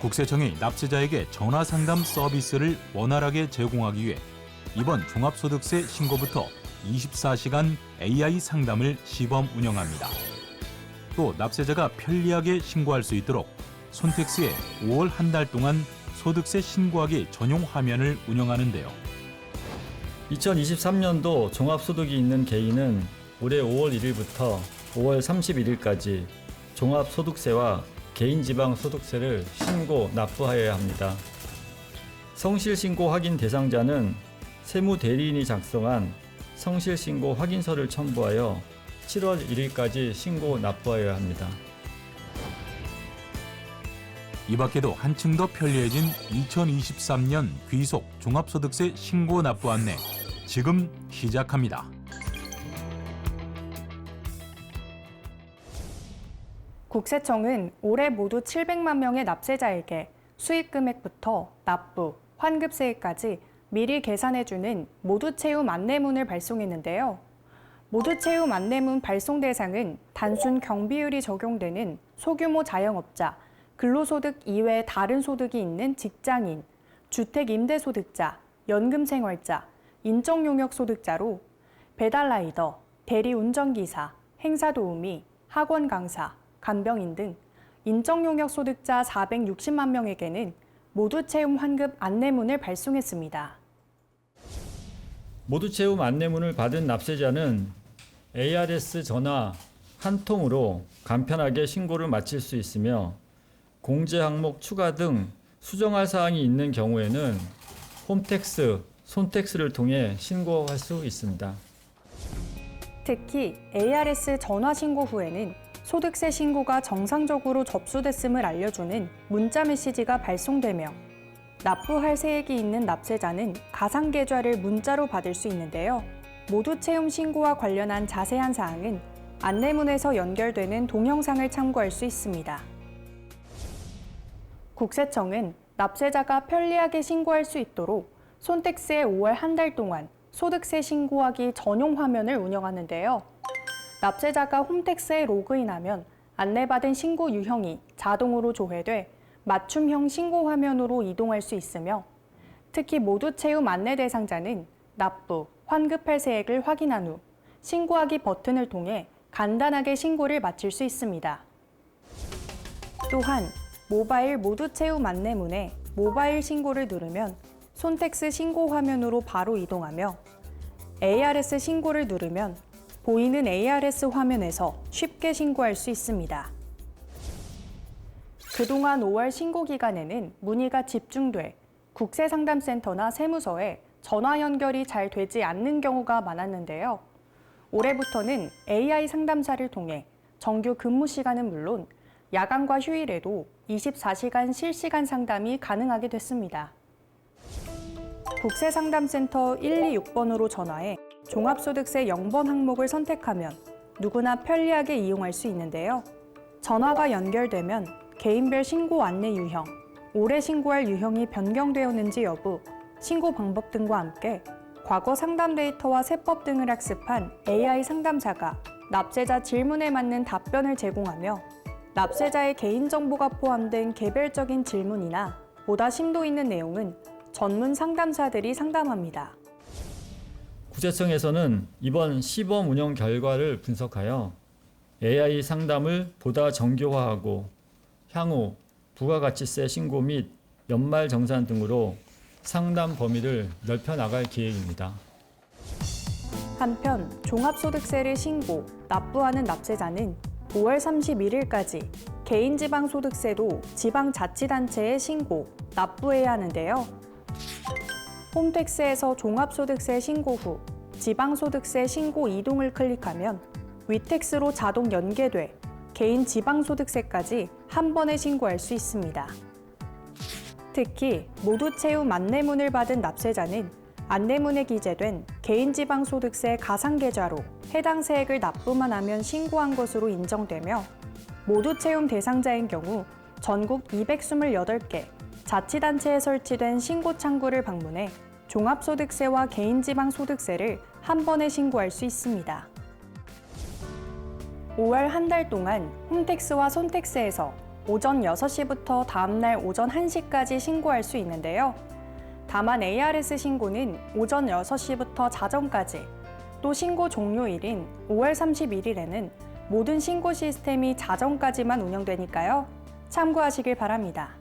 국세청이 납세자에게 전화 상담 서비스를 원활하게 제공하기 위해 이번 종합소득세 신고부터 24시간 AI 상담을 시범 운영합니다. 또 납세자가 편리하게 신고할 수 있도록 손택스에 5월 한 달 동안 소득세 신고하기 전용 화면을 운영하는데요. 2023년도 종합소득이 있는 개인은 올해 5월 1일부터 5월 31일까지 종합소득세와 개인지방소득세를 신고 납부하여야 합니다. 성실신고 확인 대상자는 세무대리인이 작성한 성실신고 확인서를 첨부하여 7월 1일까지 신고 납부하여야 합니다. 이 밖에도 한층 더 편리해진 2023년 귀속 종합소득세 신고 납부 안내 지금 시작합니다. 국세청은 올해 모두 700만 명의 납세자에게 수익 금액부터 납부, 환급세액까지 미리 계산해주는 모두 채움 안내문을 발송했는데요. 모두 채움 안내문 발송 대상은 단순 경비율이 적용되는 소규모 자영업자, 근로소득 이외 다른 소득이 있는 직장인, 주택 임대소득자, 연금생활자, 인적용역 소득자로 배달라이더, 대리운전기사, 행사도우미, 학원 강사, 간병인 등 인적용역 소득자 460만 명에게는 모두 채움 환급 안내문을 발송했습니다. 모두 채움 안내문을 받은 납세자는 ARS 전화 한 통으로 간편하게 신고를 마칠 수 있으며 공제 항목 추가 등 수정할 사항이 있는 경우에는 홈택스, 손택스를 통해 신고할 수 있습니다. 특히 ARS 전화 신고 후에는 소득세 신고가 정상적으로 접수됐음을 알려주는 문자 메시지가 발송되며 납부할 세액이 있는 납세자는 가상 계좌를 문자로 받을 수 있는데요. 모두 채움 신고와 관련한 자세한 사항은 안내문에서 연결되는 동영상을 참고할 수 있습니다. 국세청은 납세자가 편리하게 신고할 수 있도록 손택스의 5월 한 달 동안 소득세 신고하기 전용 화면을 운영하는데요. 납세자가 홈택스에 로그인하면 안내받은 신고 유형이 자동으로 조회돼 맞춤형 신고 화면으로 이동할 수 있으며 특히 모두 채움 안내 대상자는 납부, 환급할 세액을 확인한 후 신고하기 버튼을 통해 간단하게 신고를 마칠 수 있습니다. 또한 모바일 모두 채움 안내문에 모바일 신고를 누르면 손택스 신고 화면으로 바로 이동하며 ARS 신고를 누르면 보이는 ARS 화면에서 쉽게 신고할 수 있습니다. 그동안 5월 신고 기간에는 문의가 집중돼 국세상담센터나 세무서에 전화 연결이 잘 되지 않는 경우가 많았는데요. 올해부터는 AI 상담사를 통해 정규 근무 시간은 물론 야간과 휴일에도 24시간 실시간 상담이 가능하게 됐습니다. 국세상담센터 126번으로 전화해 종합소득세 0번 항목을 선택하면 누구나 편리하게 이용할 수 있는데요. 전화가 연결되면 개인별 신고 안내 유형, 올해 신고할 유형이 변경되었는지 여부, 신고 방법 등과 함께 과거 상담 데이터와 세법 등을 학습한 AI 상담사가 납세자 질문에 맞는 답변을 제공하며 납세자의 개인정보가 포함된 개별적인 질문이나 보다 심도 있는 내용은 전문 상담사들이 상담합니다. 국세청에서는 이번 시범 운영 결과를 분석하여 AI 상담을 보다 정교화하고 향후 부가가치세 신고 및 연말 정산 등으로 상담 범위를 넓혀 나갈 계획입니다. 한편 종합소득세를 신고, 납부하는 납세자는 5월 31일까지 개인지방소득세도 지방자치단체에 신고, 납부해야 하는데요. 홈택스에서 종합소득세 신고 후 지방소득세 신고 이동을 클릭하면 위택스로 자동 연계돼 개인 지방소득세까지 한 번에 신고할 수 있습니다. 특히 모두 채움 안내문을 받은 납세자는 안내문에 기재된 개인지방소득세 가상계좌로 해당 세액을 납부만 하면 신고한 것으로 인정되며 모두 채움 대상자인 경우 전국 228개 자치단체에 설치된 신고 창구를 방문해 종합소득세와 개인지방소득세를 한 번에 신고할 수 있습니다. 5월 한 달 동안 홈택스와 손택스에서 오전 6시부터 다음날 오전 1시까지 신고할 수 있는데요. 다만 ARS 신고는 오전 6시부터 자정까지 또 신고 종료일인 5월 31일에는 모든 신고 시스템이 자정까지만 운영되니까요. 참고하시길 바랍니다.